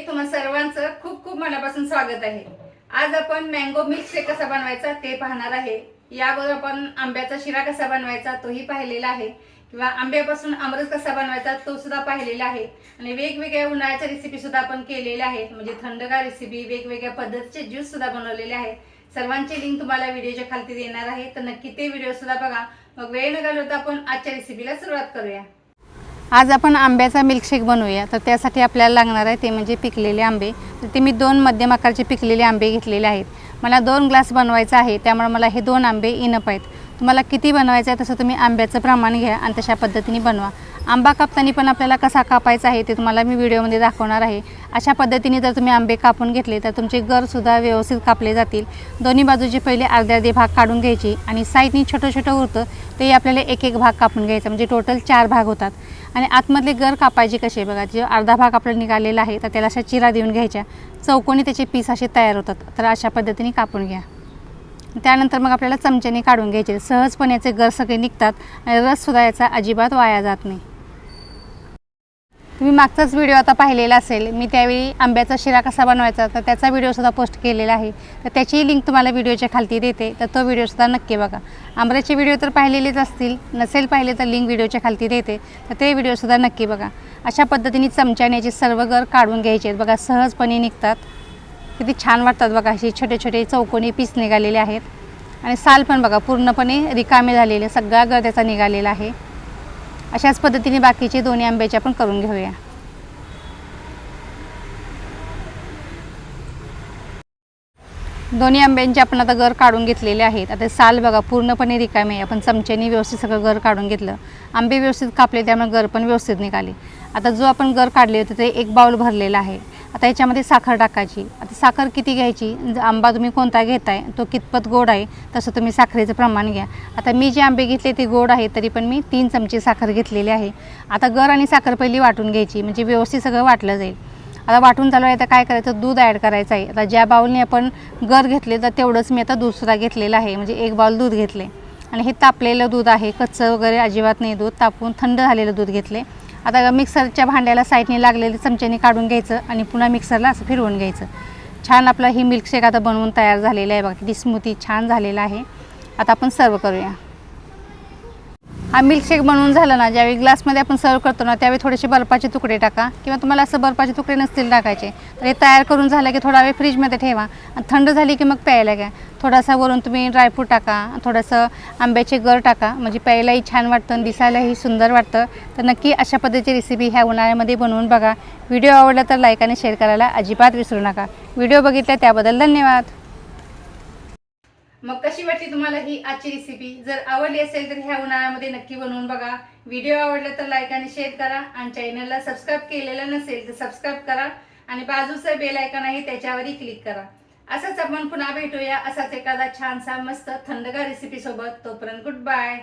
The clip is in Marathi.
तुम्हा सर्वांचं खूप खूप मनापासून स्वागत आहे. आज आपण मँगो मिल्क शेक कसा बनवायचा ते पाहणार आहे. याबरोबर आपण आंब्याचा शिरा कसा बनवायचा तोही पाहिलेला आहे. किंवा आंब्यापासून आमरस कसा बनवायचा तो सुद्धा पाहिलेला आहे. आणि वेगवेगळ्या उन्हाळ्याच्या रेसिपी सुद्धा आपण केलेल्या आहेत. म्हणजे थंडगार रेसिपी वेगवेगळ्या पद्धतीचे ज्यूस सुद्धा बनवलेले आहेत. सर्वांची लिंक तुम्हाला व्हिडिओच्या खालती देणार आहे. तर नक्की ते व्हिडिओ सुद्धा बघा. मग वेळ न घालवता आपण आजच्या रेसिपीला सुरुवात करूया. आज आपण आंब्याचा मिल्कशेक बनवूया. तर त्यासाठी आपल्याला लागणार आहे ते म्हणजे पिकलेले आंबे. तर ते मी दोन मध्यम आकारचे पिकलेले आंबे घेतलेले आहेत. मला दोन ग्लास बनवायचं आहे. त्यामुळे मला हे दोन आंबे इनप आहेत. तुम्हाला किती बनवायचं आहे तसं तुम्ही आंब्याचं प्रमाण घ्या आणि तशा पद्धतीने बनवा. आंबा कापताना पण आपल्याला कसा कापायचा आहे ते तुम्हाला मी व्हिडिओमध्ये दाखवणार आहे. अशा पद्धतीने जर तुम्ही आंबे कापून घेतले तर तुमचे गरसुद्धा व्यवस्थित कापले जातील. दोन्ही बाजूचे पहिले अर्धे अर्धे भाग काढून घ्यायचे आणि साईडनी छोटं छोटं उरतं तेही आपल्याला एक एक भाग कापून घ्यायचा. म्हणजे टोटल चार भाग होतात. आणि आतमधले गर कापायचे कसे बघा जे अर्धा भाग आपला निघालेला आहे तर त्याला अशा चिरा देऊन घ्यायच्या. चौकोनी त्याचे पीस असे तयार होतात तर अशा पद्धतीने कापून घ्या. त्यानंतर मग आपल्याला चमच्याने काढून घ्यायचे. सहजपणे याचे गर सगळे निघतात आणि रससुद्धा याचा अजिबात वाया जात नाही. तुम्ही मागचाच व्हिडिओ आता पाहिलेला असेल. मी त्यावेळी आंब्याचा शिरा कसा बनवायचा तर त्याचा व्हिडिओसुद्धा पोस्ट केलेला आहे. तर त्याचीही लिंक तुम्हाला व्हिडिओच्या खालती देते. तर तो व्हिडिओसुद्धा नक्की बघा. आंब्याचे व्हिडिओ तर पाहिलेलेच असतील. नसेल पाहिले तर लिंक व्हिडिओच्या खालती देते. तर ते व्हिडिओसुद्धा नक्की बघा. अशा पद्धतीने चमच्याने याचे सर्व गर काढून घ्यायचे आहेत. बघा सहजपणे निघतात. किती छान वाटतात बघा. असे छोटे छोटे चौकोनी पीस निघालेले आहेत. आणि साल पण बघा पूर्णपणे रिकामे झालेले. सगळा गर त्याचा निघालेला आहे. अशाच पद्धतीने बाकीचे दोन्ही आंब्याचे आपण करून घेऊया. दोन्ही आंब्यांचे आपण आता गर काढून घेतलेले आहेत. आता साल बघा पूर्णपणे रिकामे आपण चमच्याने व्यवस्थित सगळं गर काढून घेतलं. आंबे व्यवस्थित कापले त्यामुळे गर पण व्यवस्थित निघाले. आता जो आपण गर काढले होते ते एक बाऊल भरलेला आहे. आता याच्यामध्ये साखर टाकायची. आता साखर किती घ्यायची? आंबा तुम्ही कोणता घेताय? तो कितपत गोड आहे? तसं तुम्ही साखरेचं प्रमाण घ्या. आता मी जे आंबे घेतले ते गोड आहे तरी पण मी तीन चमचे साखर घेतलेली आहे. आता गर आणि साखर पहिली वाटून घ्यायची म्हणजे व्यवस्थित सगळं वाटलं जाईल. आता वाटून चालू आहे तर काय करायचं? दूध ॲड करायचं आहे. आता ज्या बाऊलने आपण गर घेतले तर तेवढंच मी आता दुसरा घेतलेलं आहे. म्हणजे एक बाऊल दूध घेतले आणि हे तापलेलं दूध आहे. कच्चं वगैरे अजिबात नाही. दूध तापून थंड झालेलं दूध घेतले आता मिक्सरच्या भांड्याला साईडने लागलेले चमच्याने काढून घ्यायचं आणि पुन्हा मिक्सरला असं फिरवून घ्यायचं. छान आपलं ही मिल्कशेक आता बनवून तयार झालेलं आहे बघा किती स्मूथी छान झालेला आहे. आता आपण सर्व करूया. हा मिल्कशेक बनवून झाला ना ज्यावेळी ग्लासमध्ये आपण सर्व करतो ना त्यावेळी थोडेसे बर्फाचे तुकडे टाका. किंवा तुम्हाला असं बर्फाचे तुकडे नसतील टाकायचे तर हे तयार करून झालं की थोडा वेळ फ्रीजमध्ये ठेवा. आणि थंड झाली की मग प्यायला घ्या. थोडासा वरून तुम्ही ड्रायफ्रूट टाका थोडंसं आंब्याचे गर टाका. म्हणजे प्यायलाही छान वाटतं आणि दिसायलाही सुंदर वाटतं. तर नक्की अशा पद्धतीची रेसिपी ह्या उन्हाळ्यामध्ये बनवून बघा. व्हिडिओ आवडला तर लाईक आणि शेअर करायला अजिबात विसरू नका. व्हिडिओ बघितला त्याबद्दल धन्यवाद. मग कशी वाटली तुम्हाला ही आजची रेसिपी जर आवडली असेल तर ह्या उन्हाळ्यामध्ये नक्की बनवून बघा. व्हिडिओ आवडला तर लाईक आणि शेअर करा. आणि चॅनलला सबस्क्राईब केलेलं नसेल तर सबस्क्राईब करा. आणि बाजूचं बेल आयकॉन आहे त्याच्यावरही क्लिक करा. असंच आपण पुन्हा भेटूया. असाच एखादा छानसा मस्त थंडगार रेसिपी सोबत. तोपर्यंत गुड बाय